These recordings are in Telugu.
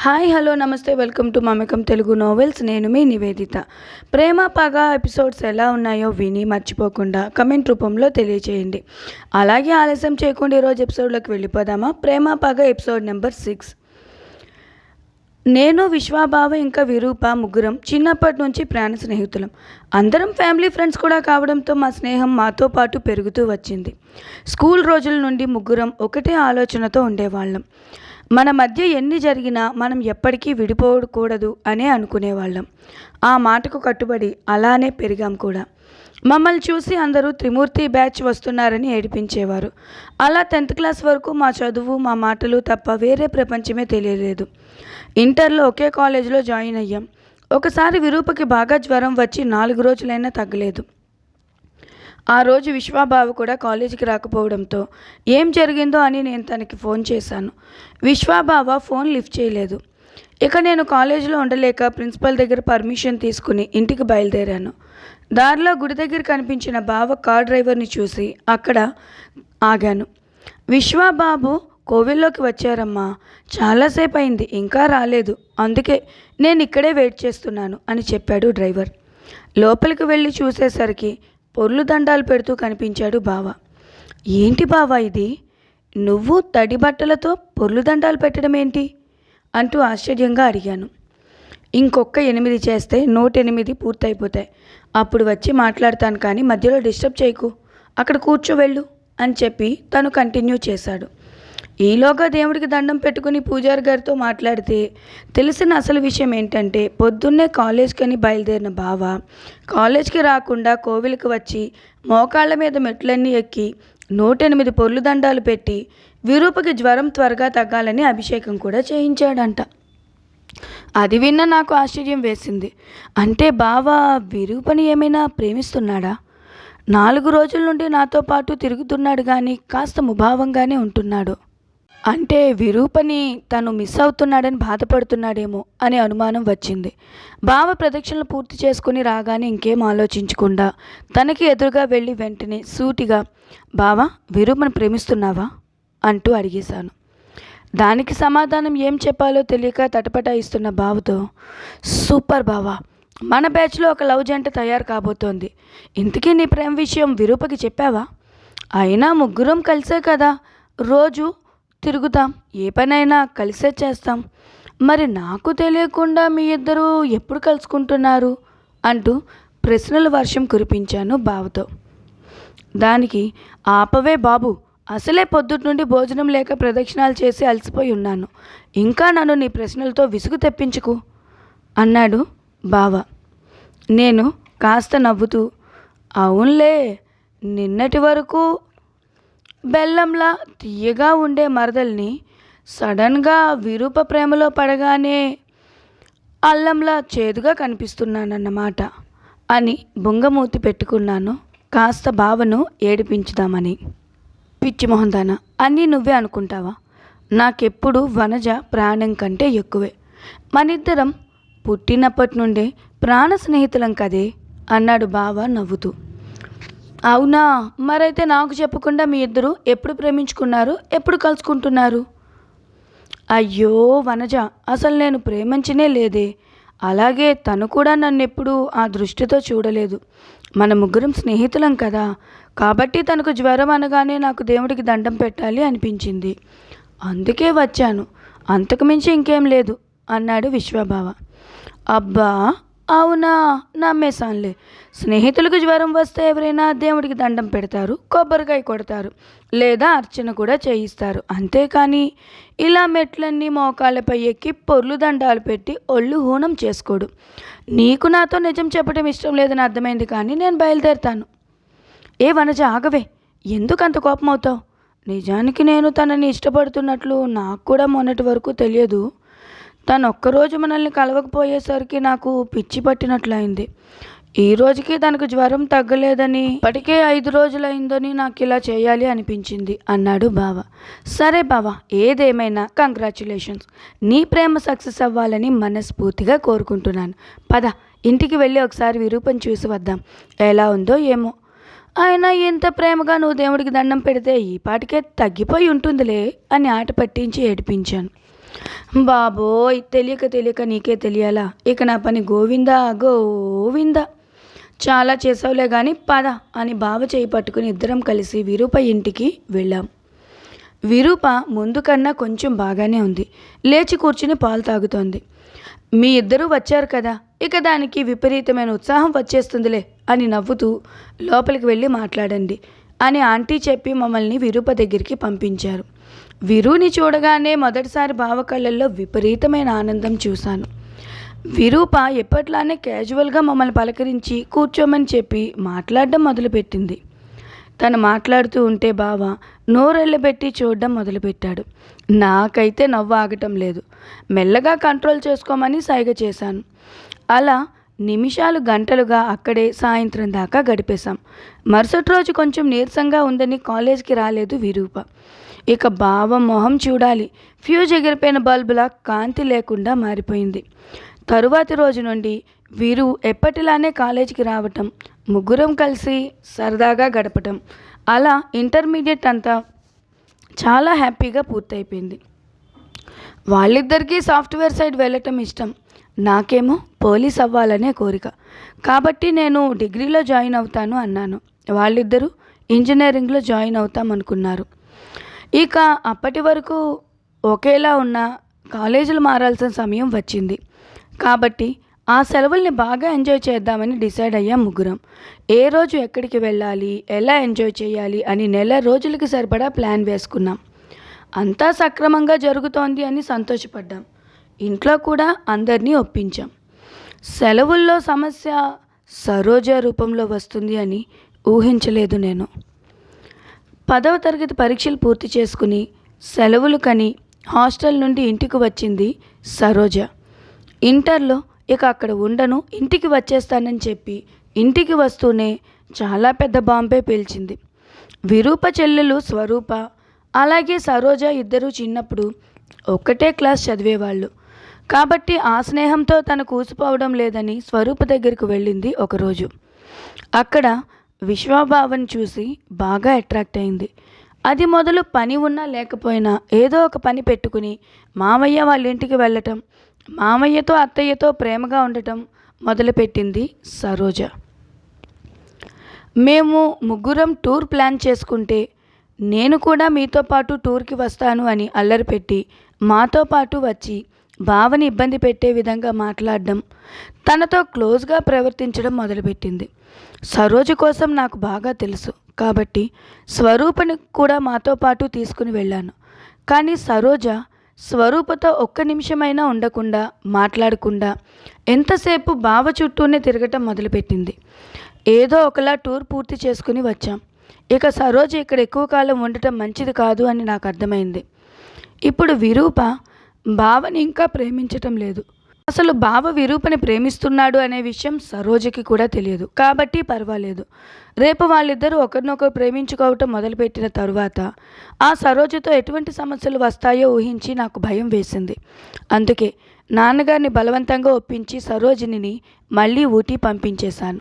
హాయ్ హలో నమస్తే welcome to Mamakam Telugu novels నేను మీ నివేదిత. ప్రేమ పగ ఎపిసోడ్స్ ఎలా ఉన్నాయో విని మర్చిపోకుండా కమెంట్ రూపంలో తెలియచేయండి. అలాగే ఆలస్యం చేయకుండా ఈరోజు ఎపిసోడ్లోకి వెళ్ళిపోదామా? ప్రేమ పగ ఎపిసోడ్ నెంబర్ సిక్స్ నేను విశ్వాబావ ఇంకా విరూప ముగ్గురం చిన్నప్పటి నుంచి ప్రాణ స్నేహితులం. అందరం ఫ్యామిలీ ఫ్రెండ్స్ కూడా కావడంతో మా స్నేహం మాతో పాటు పెరుగుతూ వచ్చింది. స్కూల్ రోజుల నుండి ముగ్గురం ఒకటే ఆలోచనతో ఉండేవాళ్ళం. మన మధ్య ఎన్ని జరిగినా మనం ఎప్పటికీ విడిపోకూడదు అనే అనుకునేవాళ్ళం. ఆ మాటకు కట్టుబడి అలానే పెరిగాం కూడా. మమ్మల్ని చూసి అందరూ త్రిమూర్తి బ్యాచ్ వస్తున్నారని ఏడిపించేవారు. అలా టెన్త్ క్లాస్ వరకు మా చదువు మా మాటలు తప్ప వేరే ప్రపంచమే తెలియలేదు. ఇంటర్లో ఒకే కాలేజీలో జాయిన్ అయ్యాం. ఒకసారి విరూపకి బాగా జ్వరం వచ్చి నాలుగు రోజులైనా తగ్గలేదు. ఆ రోజు విశ్వాబాబు కూడా కాలేజీకి రాకపోవడంతో ఏం జరిగిందో అని నేను తనకి ఫోన్ చేశాను. విశ్వాబావ ఫోన్ లిఫ్ట్ చేయలేదు. ఇక నేను కాలేజీలో ఉండలేక ప్రిన్సిపల్ దగ్గర పర్మిషన్ తీసుకుని ఇంటికి బయలుదేరాను. దారిలో గుడి దగ్గర కనిపించిన బావ కార్ డ్రైవర్ని చూసి అక్కడ ఆగాను. విశ్వాబాబు కోవిల్లోకి వచ్చారమ్మా. చాలాసేపు అయింది. ఇంకా రాలేదు. అందుకే నేను ఇక్కడే వెయిట్ చేస్తున్నాను అని చెప్పాడు డ్రైవర్. లోపలికి వెళ్ళి చూసేసరికి పొర్లు దండాలు పెడుతూ కనిపించాడు బావ. ఏంటి బావా ఇది? నువ్వు తడి బట్టలతో పొర్లు దండాలు పెట్టడం ఏంటి అంటూ ఆశ్చర్యంగా అడిగాను. ఇంకొక ఎనిమిది చేస్తే నూట ఎనిమిది పూర్తయిపోతాయి. అప్పుడు వచ్చి మాట్లాడతాను కానీ మధ్యలో డిస్టర్బ్ చేయకు. అక్కడ కూర్చో వెళ్ళు అని చెప్పి తను కంటిన్యూ చేశాడు. ఈలోగా దేవుడికి దండం పెట్టుకుని పూజారి గారితో మాట్లాడితే తెలిసిన అసలు విషయం ఏంటంటే పొద్దున్నే కాలేజ్కని బయలుదేరిన బావ కాలేజ్కి రాకుండా కోవిలికి వచ్చి మోకాళ్ళ మీద మెట్లన్నీ ఎక్కి నూటెనిమిది పొర్లు దండాలు పెట్టి విరూపకి జ్వరం త్వరగా తగ్గాలని అభిషేకం కూడా చేయించాడంట. అది విన్న నాకు ఆశ్చర్యం వేసింది. అంటే బావ విరూపని ఏమైనా ప్రేమిస్తున్నాడా? నాలుగు రోజుల నుండి నాతో పాటు తిరుగుతున్నాడు కానీ కాస్త ముభావంగానే ఉంటున్నాడు. అంటే విరూపని తను మిస్ అవుతున్నాడని బాధపడుతున్నాడేమో అనే అనుమానం వచ్చింది. బావ ప్రదక్షిణలు పూర్తి చేసుకుని రాగానే ఇంకేం ఆలోచించకుండా తనకి ఎదురుగా వెళ్ళి వెంటనే సూటిగా బావా విరూపని ప్రేమిస్తున్నావా? అంటూ అడిగేశాను. దానికి సమాధానం ఏం చెప్పాలో తెలియక తటపటాయిస్తున్న బావతో సూపర్ బావా మన బ్యాచ్లో ఒక లవ్ జంట తయారు కాబోతోంది. ఇంతకీ నీ ప్రేమ విషయం విరూపకి చెప్పావా? అయినా ముగ్గురం కలిసే కదా రోజు తిరుగుతాం. ఏ పనైనా కలిసే చేస్తాం. మరి నాకు తెలియకుండా మీ ఇద్దరు ఎప్పుడు కలుసుకుంటున్నారు? అంటూ ప్రశ్నల వర్షం కురిపించాను బావతో. దానికి ఆపవే బాబు అసలే పొద్దుటి నుండి భోజనం లేక ప్రదక్షిణాలు చేసి అలసిపోయి ఉన్నాను. ఇంకా నన్ను నీ ప్రశ్నలతో విసుగు తెప్పించుకు అన్నాడు బావ. నేను కాస్త నవ్వుతూ అవునులే నిన్నటి వరకు బెల్లంలా తీయగా ఉండే మరదల్ని సడన్గా విరూప ప్రేమలో పడగానే అల్లంలా చేదుగా కనిపిస్తున్నానన్నమాట అని బుంగమూతి పెట్టుకున్నాను. కాస్త బావను ఏడిపించుదామని. పిచ్చి మొహందాన అన్నీ నువ్వే అనుకుంటావా? నాకెప్పుడు వనజ ప్రాణం కంటే ఎక్కువే. మనిద్దరం పుట్టినప్పటి నుండే ప్రాణ స్నేహితులం కదే అన్నాడు బావ నవ్వుతూ. అవునా? మరైతే నాకు చెప్పకుండా మీ ఇద్దరు ఎప్పుడు ప్రేమించుకున్నారు? ఎప్పుడు కలుసుకుంటున్నారు? అయ్యో వనజ అసలు నేను ప్రేమించనే లేదే. అలాగే తను కూడా నన్ను ఎప్పుడూ ఆ దృష్టితో చూడలేదు. మన ముగ్గురం స్నేహితులం కదా. కాబట్టి తనకు జ్వరం అనగానే నాకు దేవుడికి దండం పెట్టాలి అనిపించింది. అందుకే వచ్చాను. అంతకుమించి ఇంకేం లేదు అన్నాడు విశ్వభావ. అబ్బా! అవునా? నమ్మేశానులే. స్నేహితులకు జ్వరం వస్తే ఎవరైనా దేవుడికి దండం పెడతారు కొబ్బరికాయ కొడతారు లేదా అర్చన కూడా చేయిస్తారు. అంతేకాని ఇలా మెట్లన్నీ మోకాళ్ళపై ఎక్కి పొర్లు దండాలు పెట్టి ఒళ్ళు హూనం చేసుకోడు. నీకు నాతో నిజం చెప్పడం ఇష్టం లేదని అర్థమైంది కానీ నేను బయలుదేరుతాను. ఏ వనజ ఆగవే. ఎందుకు అంత కోపం నిజానికి నేను తనని ఇష్టపడుతున్నట్లు నాకు కూడా మొన్నటి వరకు తెలియదు. తను ఒక్కరోజు మనల్ని కలవకపోయేసరికి నాకు పిచ్చి పట్టినట్లయింది. ఈ రోజుకి తనకు జ్వరం తగ్గలేదని ఇప్పటికే ఐదు రోజులైందని నాకు ఇలా చేయాలి అనిపించింది అన్నాడు బావ. సరే బావ ఏదేమైనా కంగ్రాచులేషన్స్. నీ ప్రేమ సక్సెస్ అవ్వాలని మనస్ఫూర్తిగా కోరుకుంటున్నాను. పద ఇంటికి వెళ్ళి ఒకసారి విరూపం చూసి వద్దాం. ఎలా ఉందో ఏమో. అయినా ఎంత ప్రేమగా నువ్వు దేవుడికి దండం పెడితే ఈ పాటికే తగ్గిపోయి ఉంటుందిలే అని ఆట పట్టించి ఏడిపించాను. బాబోయ్ తెలియక తెలియక నీకే తెలియాలా? ఇక నా పని గోవిందా? గోవిందా. చాలా చేసావులే కానీ పద అని బావ చేయి పట్టుకుని ఇద్దరం కలిసి విరూప ఇంటికి వెళ్ళాం. విరూప ముందు కన్నా కొంచెం బాగానే ఉంది. లేచి కూర్చుని పాలు తాగుతోంది. మీ ఇద్దరూ వచ్చారు కదా ఇక దానికి విపరీతమైన ఉత్సాహం వచ్చేస్తుందిలే అని నవ్వుతూ లోపలికి వెళ్ళి మాట్లాడండి అని ఆంటీ చెప్పి మమ్మల్ని విరూప దగ్గరికి పంపించారు. విరుని చూడగానే మొదటిసారి బావ కళ్ళల్లో విపరీతమైన ఆనందం చూశాను. విరూప ఎప్పట్లానే క్యాజువల్గా మమ్మల్ని పలకరించి కూర్చోమని చెప్పి మాట్లాడడం మొదలుపెట్టింది. తను మాట్లాడుతూ ఉంటే బావ నోరెళ్ళబెట్టి చూడడం మొదలుపెట్టాడు. నాకైతే నవ్వు ఆగటం లేదు. మెల్లగా కంట్రోల్ చేసుకోమని సైగ చేశాను. అలా నిమిషాలు గంటలుగా అక్కడే సాయంత్రం దాకా గడిపేశాం. మరుసటి రోజు కొంచెం నీరసంగా ఉందని కాలేజ్కి రాలేదు విరూప. ఇక బావ మొహం చూడాలి. ఫ్యూజ్ ఎగిరిపోయిన బల్బులా కాంతి లేకుండా మారిపోయింది. తరువాతి రోజు నుండి వీరు ఎప్పటిలానే కాలేజీకి రావటం ముగ్గురం కలిసి సరదాగా గడపటం అలా ఇంటర్మీడియట్ అంతా చాలా హ్యాపీగా పూర్తయిపోయింది. వాళ్ళిద్దరికీ సాఫ్ట్వేర్ సైడ్ వెళ్ళటం ఇష్టం. నాకేమో పోలీస్ అవ్వాలనే కోరిక. కాబట్టి నేను డిగ్రీలో జాయిన్ అవుతాను అన్నాను. వాళ్ళిద్దరూ ఇంజనీరింగ్లో జాయిన్ అవుతాం అనుకున్నారు ఇక అప్పటి వరకు ఒకేలా ఉన్న కాలేజీలు మారాల్సిన సమయం వచ్చింది. కాబట్టి ఆ సెలవుల్ని బాగా ఎంజాయ్ చేద్దామని డిసైడ్ అయ్యాం ముగ్గురం. ఏ రోజు ఎక్కడికి వెళ్ళాలి ఎలా ఎంజాయ్ చేయాలి అని నెల రోజులకి సరిపడా ప్లాన్ వేసుకున్నాం. అంతా సక్రమంగా జరుగుతోంది అని సంతోషపడ్డాం. ఇంట్లో కూడా అందరినీ ఒప్పించాం. సెలవుల్లో సమస్య సరోజ రూపంలో వస్తుంది అని ఊహించలేదు నేను. పదవ తరగతి పరీక్షలు పూర్తి చేసుకుని సెలవులు కని హాస్టల్ నుండి ఇంటికి వచ్చింది సరోజ. ఇంటర్లో ఇక అక్కడ ఉండను ఇంటికి వచ్చేస్తానని చెప్పి ఇంటికి వస్తూనే చాలా పెద్ద బాంబే పేల్చింది. విరూప చెల్లెలు స్వరూప అలాగే సరోజ ఇద్దరు చిన్నప్పుడు ఒక్కటే క్లాస్ చదివేవాళ్ళు. కాబట్టి ఆ స్నేహంతో తను కూసిపోవడం లేదని స్వరూప దగ్గరికి వెళ్ళింది ఒకరోజు. అక్కడ విశ్వభావని చూసి బాగా అట్రాక్ట్ అయింది. అది మొదలు పని ఉన్నా లేకపోయినా ఏదో ఒక పని పెట్టుకుని మామయ్య వాళ్ళ ఇంటికి వెళ్ళటం మామయ్యతో అత్తయ్యతో ప్రేమగా ఉండటం మొదలుపెట్టింది సరోజ. మేము ముగ్గురం టూర్ ప్లాన్ చేసుకుంటే నేను కూడా మీతో పాటు టూర్కి వస్తాను అని అల్లరి పెట్టి మాతో పాటు వచ్చి బావని ఇబ్బంది పెట్టే విధంగా మాట్లాడడం తనతో క్లోజ్గా ప్రవర్తించడం మొదలుపెట్టింది. సరోజ కోసం నాకు బాగా తెలుసు. కాబట్టి స్వరూపని కూడా మాతో పాటు తీసుకుని వెళ్ళాను. కానీ సరోజ స్వరూపతో ఒక్క నిమిషమైనా ఉండకుండా మాట్లాడకుండా ఎంతసేపు బావ చుట్టూనే తిరగటం మొదలుపెట్టింది. ఏదో ఒకలా టూర్ పూర్తి చేసుకుని వచ్చాం. ఇక సరోజ ఇక్కడ ఎక్కువ కాలం ఉండటం మంచిది కాదు అని నాకు అర్థమైంది. ఇప్పుడు విరూప బావని ఇంకా ప్రేమించటం లేదు. అసలు బావ విరూపని ప్రేమిస్తున్నాడు అనే విషయం సరోజకి కూడా తెలియదు. కాబట్టి పర్వాలేదు. రేపు వాళ్ళిద్దరూ ఒకరినొకరు ప్రేమించుకోవటం మొదలుపెట్టిన తరువాత ఆ సరోజతో ఎటువంటి సమస్యలు వస్తాయో ఊహించి నాకు భయం వేసింది. అందుకే నాన్నగారిని బలవంతంగా ఒప్పించి సరోజినిని మళ్ళీ ఊటీ పంపించేశాను.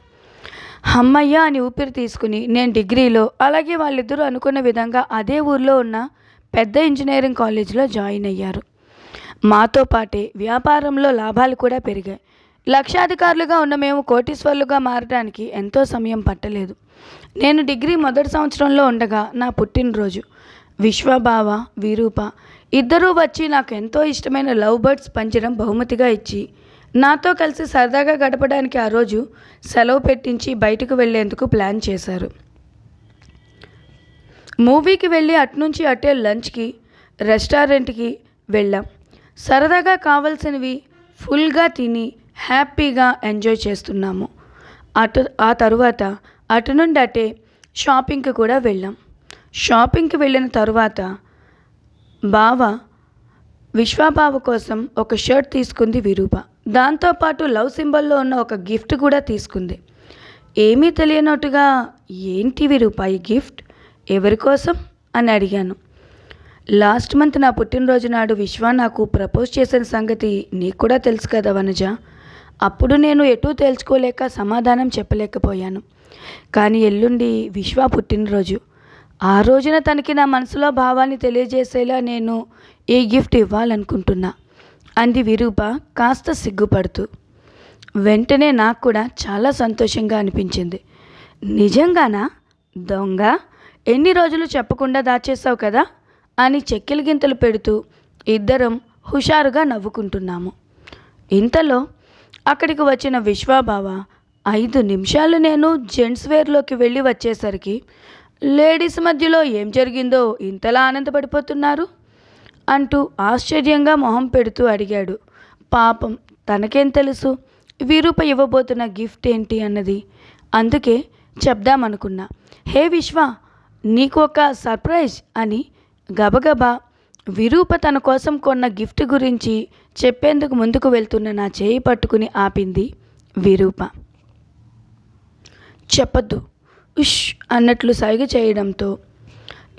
అమ్మయ్య అని ఊపిరి తీసుకుని నేను డిగ్రీలో అలాగే వాళ్ళిద్దరూ అనుకున్న విధంగా అదే ఊర్లో ఉన్న పెద్ద ఇంజనీరింగ్ కాలేజీలో జాయిన్ అయ్యారు. మాతో పాటే వ్యాపారంలో లాభాలు కూడా పెరిగాయి. లక్షాధికారులుగా ఉన్న మేము కోటీశ్వర్లుగా మారడానికి ఎంతో సమయం పట్టలేదు. నేను డిగ్రీ మొదటి సంవత్సరంలో ఉండగా నా పుట్టినరోజు. విశ్వభావ విరూప ఇద్దరూ వచ్చి నాకు ఎంతో ఇష్టమైన లవ్ బర్డ్స్ పంజరం బహుమతిగా ఇచ్చి నాతో కలిసి సరదాగా గడపడానికి ఆ రోజు సెలవు పెట్టించి బయటకు వెళ్ళేందుకు ప్లాన్ చేశారు. మూవీకి వెళ్ళి అట్నుంచి అటే లంచ్కి రెస్టారెంట్కి వెళ్ళాం. సరదాగా కావాల్సినవి ఫుల్గా తిని హ్యాపీగా ఎంజాయ్ చేస్తున్నాము. అటు ఆ తరువాత అటు నుండి అటే షాపింగ్కి కూడా వెళ్ళాం. షాపింగ్కి వెళ్ళిన తరువాత బావ విశ్వబావ కోసం ఒక షర్ట్ తీసుకుంది విరూప. దాంతోపాటు లవ్ సింబల్లో ఉన్న ఒక గిఫ్ట్ కూడా తీసుకుంది. ఏమీ తెలియనట్టుగా ఏంటి విరూప ఈ గిఫ్ట్? ఎవరి కోసం? అని అడిగాను. లాస్ట్ మంత్ నా పుట్టినరోజు నాడు విశ్వ నాకు ప్రపోజ్ చేసిన సంగతి నీకు కూడా తెలుసు కదా వనజ. అప్పుడు నేను ఎటూ తేల్చుకోలేక సమాధానం చెప్పలేకపోయాను. కానీ ఎల్లుండి విశ్వ పుట్టినరోజు. ఆ రోజున తనకి నా మనసులో భావాన్ని తెలియజేసేలా నేను ఈ గిఫ్ట్ ఇవ్వాలనుకుంటున్నా? అంది విరూప కాస్త సిగ్గుపడుతూ. వెంటనే నాకు కూడా చాలా సంతోషంగా అనిపించింది. నిజంగానా? దొంగ? ఎన్ని రోజులు చెప్పకుండా దాచేసావు కదా? అని చెక్కిలి గింతలు పెడుతూ ఇద్దరం హుషారుగా నవ్వుకుంటున్నాము. ఇంతలో అక్కడికి వచ్చిన విశ్వాబావ ఐదు నిమిషాలు నేను జెంట్స్ వేర్లోకి వెళ్ళి వచ్చేసరికి లేడీస్ మధ్యలో ఏం జరిగిందో ఇంతలా ఆనందపడిపోతున్నారు? అంటూ ఆశ్చర్యంగా మొహం పెడుతూ అడిగాడు. పాపం తనకేం తెలుసు? విరూప ఇవ్వబోతున్న గిఫ్ట్ ఏంటి అన్నది? అందుకే చెప్దామనుకున్నా. హే విశ్వ నీకు ఒక సర్ప్రైజ్ అని గబగబా విరూప తన కోసం కొన్న గిఫ్ట్ గురించి చెప్పేందుకు ముందుకు వెళ్తున్న నా చేయి పట్టుకుని ఆపింది విరూప. చెప్పద్దు. ఉష్ అన్నట్లు సైగ చేయడంతో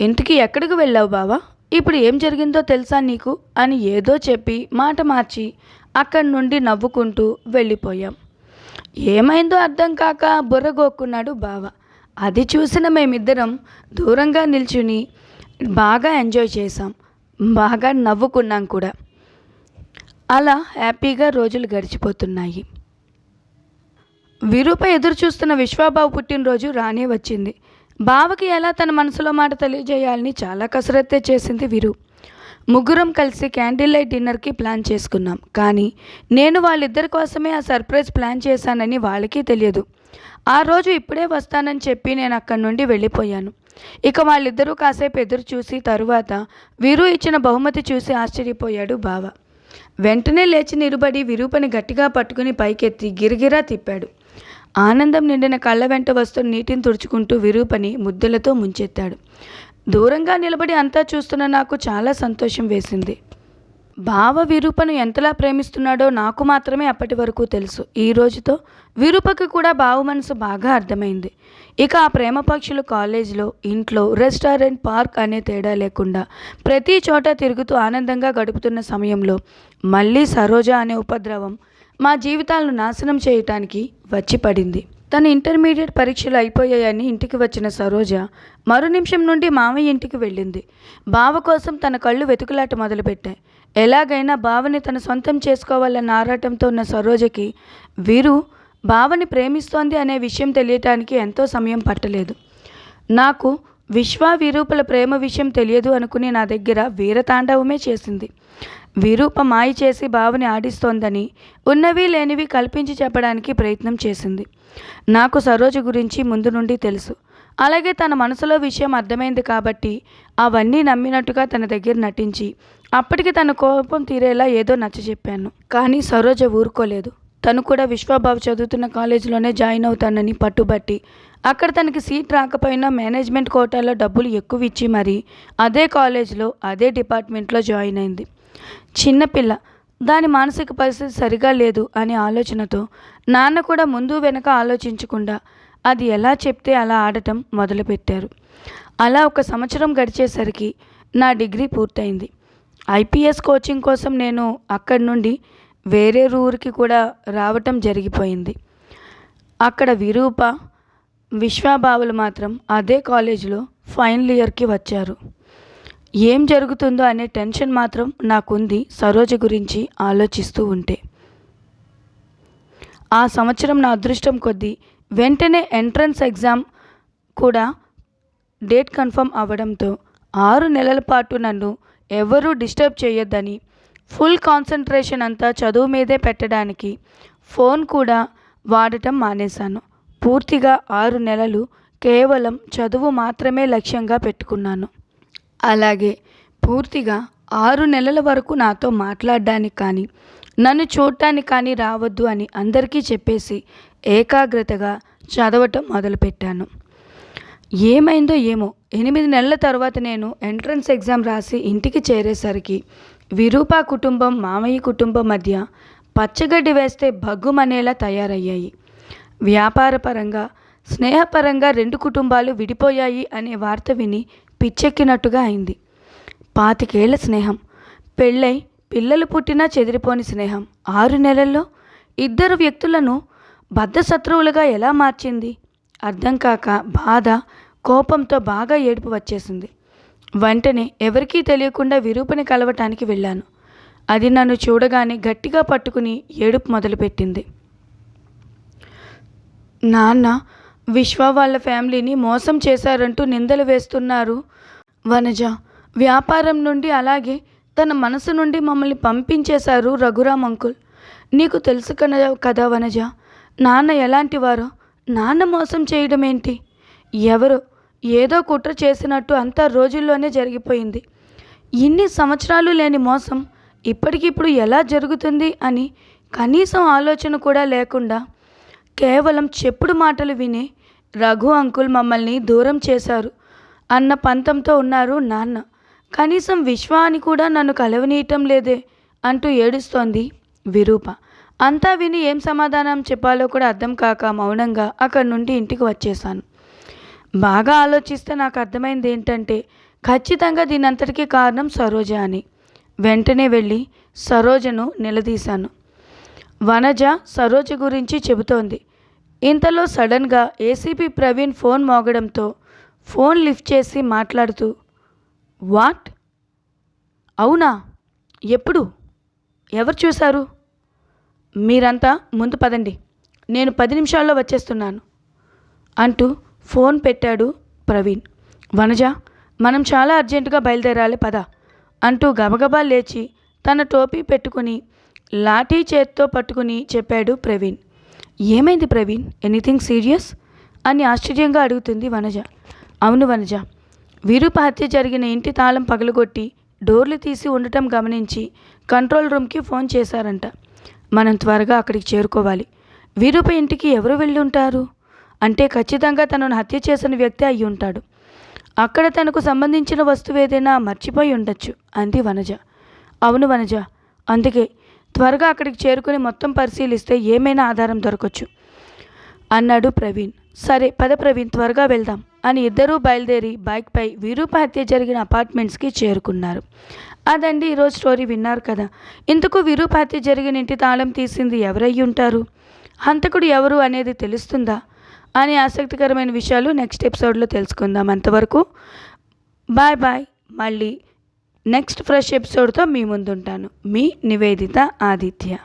ఇంటికి ఎక్కడికి వెళ్ళావు బావా? ఇప్పుడు ఏం జరిగిందో తెలుసా నీకు? అని ఏదో చెప్పి మాట మార్చి అక్కడి నుండి నవ్వుకుంటూ వెళ్ళిపోయాం. ఏమైందో అర్థం కాక బుర్రగోక్కున్నాడు బావ. అది చూసిన మేమిద్దరం దూరంగా నిల్చుని బాగా ఎంజాయ్ చేసాం బాగా నవ్వుకున్నాం కూడా. అలా హ్యాపీగా రోజులు గడిచిపోతున్నాయి. విరూప ఎదురు చూస్తున్న విశ్వాబాబు పుట్టినరోజు రానే వచ్చింది. బావకి ఎలా తన మనసులో మాట తెలియజేయాలని చాలా కసరత్తే చేసింది విరు. ముగ్గురం కలిసి క్యాండిల్ లైట్ డిన్నర్కి ప్లాన్ చేసుకున్నాం. కానీ నేను వాళ్ళిద్దరి కోసమే ఆ సర్ప్రైజ్ ప్లాన్ చేశానని వాళ్ళకి తెలియదు. ఆ రోజు ఇప్పుడే వస్తానని చెప్పి నేను అక్కడి నుండి వెళ్ళిపోయాను. ఇక వాళ్ళిద్దరూ కాసేపు ఎదురు చూసి తరువాత వీరు ఇచ్చిన బహుమతి చూసి ఆశ్చర్యపోయాడు బావ. వెంటనే లేచి నిలబడి విరూపని గట్టిగా పట్టుకుని పైకెత్తి గిరిగిరా తిప్పాడు. ఆనందం నిండిన కళ్ళ వెంట వస్తున్న నీటిని తుడుచుకుంటూ విరూపని ముద్దలతో ముంచెత్తాడు. దూరంగా నిలబడి అంతా చూస్తున్న నాకు చాలా సంతోషం వేసింది. భావ విరూపను ఎంతలా ప్రేమిస్తున్నాడో నాకు మాత్రమే అప్పటి వరకు తెలుసు. ఈ రోజుతో విరూపకి కూడా బావ మనసు బాగా అర్థమైంది. ఇక ఆ ప్రేమ పక్షులు కాలేజీలో ఇంట్లో రెస్టారెంట్ పార్క్ అనే తేడా లేకుండా ప్రతి చోట తిరుగుతూ ఆనందంగా గడుపుతున్న సమయంలో మళ్ళీ సరోజ అనే ఉపద్రవం మా జీవితాలను నాశనం చేయటానికి వచ్చి పడింది. తన ఇంటర్మీడియట్ పరీక్షలు అయిపోయాయని ఇంటికి వచ్చిన సరోజ మరు నిమిషం నుండి మామయ్య ఇంటికి వెళ్ళింది. బావ కోసం తన కళ్ళు వెతుకులాట మొదలుపెట్టాయి. ఎలాగైనా బావని తన సొంతం చేసుకోవాలన్న ఆరాటంతో ఉన్న సరోజకి వీరు బావని ప్రేమిస్తోంది అనే విషయం తెలియటానికి ఎంతో సమయం పట్టలేదు. నాకు విశ్వ విరూపుల ప్రేమ విషయం తెలియదు అనుకుని నా దగ్గర వీరతాండవమే చేసింది. విరూప మాయ చేసి బావని ఆడిస్తోందని ఉన్నవి లేనివి కల్పించి చెప్పడానికి ప్రయత్నం చేసింది. నాకు సరోజ గురించి ముందు నుండి తెలుసు. అలాగే తన మనసులో విషయం అర్థమైంది కాబట్టి అవన్నీ నమ్మినట్టుగా తన దగ్గర నటించి అప్పటికి తన కోపం తీరేలా ఏదో నచ్చ చెప్పాను. కానీ సరోజ ఊరుకోలేదు. తను కూడా విశ్వబాబు చదువుతున్న కాలేజీలోనే జాయిన్ అవుతానని పట్టుబట్టి అక్కడ తనకి సీట్ రాకపోయినా మేనేజ్మెంట్ కోటాలో డబ్బులు ఎక్కువ ఇచ్చి మరీ అదే కాలేజీలో అదే డిపార్ట్మెంట్లో జాయిన్ అయింది. చిన్నపిల్ల దాని మానసిక పరిస్థితి సరిగా లేదు అనే ఆలోచనతో నాన్న కూడా ముందు వెనక ఆలోచించకుండా అది ఎలా చెప్తే అలా ఆడటం మొదలుపెట్టారు. అలా ఒక సంవత్సరం గడిచేసరికి నా డిగ్రీ పూర్తయింది. ఐపీఎస్ కోచింగ్ కోసం నేను అక్కడి నుండి వేరే ఊరికి కూడా రావటం జరిగిపోయింది. అక్కడ విరూప విశ్వాబావులు మాత్రం అదే కాలేజీలో ఫైనల్ ఇయర్కి వచ్చారు. ఏం జరుగుతుందో అనే టెన్షన్ మాత్రం నాకుంది సరోజ గురించి ఆలోచిస్తూ ఉంటే. ఆ సంవత్సరం నా అదృష్టం కొద్దీ వెంటనే ఎంట్రన్స్ ఎగ్జామ్ కూడా డేట్ కన్ఫర్మ్ అవ్వడంతో ఆరు నెలల పాటు నన్ను ఎవరూ డిస్టర్బ్ చేయొద్దని ఫుల్ కాన్సన్ట్రేషన్ అంతా చదువు మీదే పెట్టడానికి ఫోన్ కూడా వాడటం మానేశాను. పూర్తిగా ఆరు నెలలు కేవలం చదువు మాత్రమే లక్ష్యంగా పెట్టుకున్నాను. అలాగే పూర్తిగా ఆరు నెలల వరకు నాతో మాట్లాడడానికి కానీ నన్ను చూడటానికి కానీ రావద్దు అని అందరికీ చెప్పేసి ఏకాగ్రతగా చదవటం మొదలుపెట్టాను. ఏమైందో ఏమో ఎనిమిది నెలల తర్వాత నేను ఎంట్రన్స్ ఎగ్జామ్ రాసి ఇంటికి చేరేసరికి విరూపా కుటుంబం మామయ్య కుటుంబం మధ్య పచ్చగడ్డి వేస్తే భగ్గుమనేలా తయారయ్యాయి. వ్యాపారపరంగా స్నేహపరంగా రెండు కుటుంబాలు విడిపోయాయి అనే వార్త విని పిచ్చెక్కినట్టుగా అయింది. పాతికేళ్ళ స్నేహం. పెళ్ళై పిల్లలు పుట్టినా చెదిరిపోని స్నేహం. ఆరు నెలల్లో ఇద్దరు వ్యక్తులను బద్ధశత్రువులుగా ఎలా మార్చింది? అర్థం కాక బాధ కోపంతో బాగా ఏడుపు వచ్చేసింది. వెంటనే ఎవరికీ తెలియకుండా విరూపని కలవటానికి వెళ్ళాను. అది నన్ను చూడగానే గట్టిగా పట్టుకుని ఏడుపు మొదలుపెట్టింది. నాన్న విశ్వ వాళ్ళ ఫ్యామిలీని మోసం చేశారంటూ నిందలు వేస్తున్నారు వనజ. వ్యాపారం నుండి అలాగే తన మనసు నుండి మమ్మల్ని పంపించేశారు రఘురామ్ అంకుల్. నీకు తెలుసు కదా వనజ? నాన్న ఎలాంటివారో నాన్న మోసం చేయడం ఏంటి? ఎవరు? ఏదో కుట్ర చేసినట్టు అంతా రోజుల్లోనే జరిగిపోయింది. ఇన్ని సంవత్సరాలు లేని మోసం ఇప్పటికిప్పుడు ఎలా జరుగుతుంది అని కనీసం ఆలోచన కూడా లేకుండా కేవలం చెప్పుడు మాటలు విని రఘు అంకుల్ మమ్మల్ని దూరం చేశారు. అన్న పంతంతో ఉన్నారు నాన్న. కనీసం విశ్వ అని కూడా నన్ను కలవనీయటం లేదే అంటూ ఏడుస్తోంది విరూప. అంతా విని ఏం సమాధానం చెప్పాలో కూడా అర్థం కాక మౌనంగా అక్కడి నుండి ఇంటికి వచ్చేసాను బాగా ఆలోచిస్తే నాకు అర్థమైంది ఏంటంటే ఖచ్చితంగా దీనంతటికీ కారణం సరోజ అని. వెంటనే వెళ్ళి సరోజను నిలదీశాను. వనజ సరోజ గురించి చెబుతోంది. ఇంతలో సడన్గా ఏసీపీ ప్రవీణ్ ఫోన్ మోగడంతో ఫోన్ లిఫ్ట్ చేసి మాట్లాడుతూ వాట్? అవునా? ఎప్పుడు? ఎవరు చూశారు? మీరంతా ముందు పదండి. నేను పది నిమిషాల్లో వచ్చేస్తున్నాను అంటూ ఫోన్ పెట్టాడు ప్రవీణ్. వనజ మనం చాలా అర్జెంటుగా బయలుదేరాలి పద అంటూ గబగబా లేచి తన టోపీ పెట్టుకుని లాఠీ చేత్తో పట్టుకుని చెప్పాడు ప్రవీణ్. ఏమైంది ప్రవీణ్? ఎనీథింగ్ సీరియస్ అని ఆశ్చర్యంగా అడుగుతుంది వనజ. అవును వనజ. విరూప హత్య జరిగిన ఇంటి తాళం పగలగొట్టి డోర్లు తీసి ఉండటం గమనించి కంట్రోల్ రూమ్కి ఫోన్ చేశారంట. మనం త్వరగా అక్కడికి చేరుకోవాలి. వీరూప ఇంటికి ఎవరు వెళ్ళి ఉంటారు అంటే ఖచ్చితంగా తనను హత్య చేసిన వ్యక్తి అయి ఉంటాడు. అక్కడ తనకు సంబంధించిన వస్తువు ఏదైనా మర్చిపోయి ఉండొచ్చు అంది వనజ. అవును వనజ. అందుకే త్వరగా అక్కడికి చేరుకుని మొత్తం పరిశీలిస్తే ఏమైనా ఆధారం దొరకచ్చు. అన్నాడు ప్రవీణ్. సరే పద ప్రవీణ్ త్వరగా వెళ్దాం అని ఇద్దరూ బయలుదేరి బైక్పై విరూప హత్య జరిగిన అపార్ట్మెంట్స్కి చేరుకున్నారు. అదండి ఈరోజు స్టోరీ విన్నారు కదా. ఇంతకు విరూప హత్య జరిగిన ఇంటి తాళం తీసింది ఎవరయ్యి ఉంటారు? హంతకుడు ఎవరు అనేది తెలుస్తుందా? అని ఆసక్తికరమైన విషయాలు నెక్స్ట్ ఎపిసోడ్లో తెలుసుకుందాం అంతవరకు. Bye bye. మళ్ళీ నెక్స్ట్ ఫ్రెష్ ఎపిసోడ్తో మీ ముందుంటాను. మీ నివేదిత ఆదిత్య.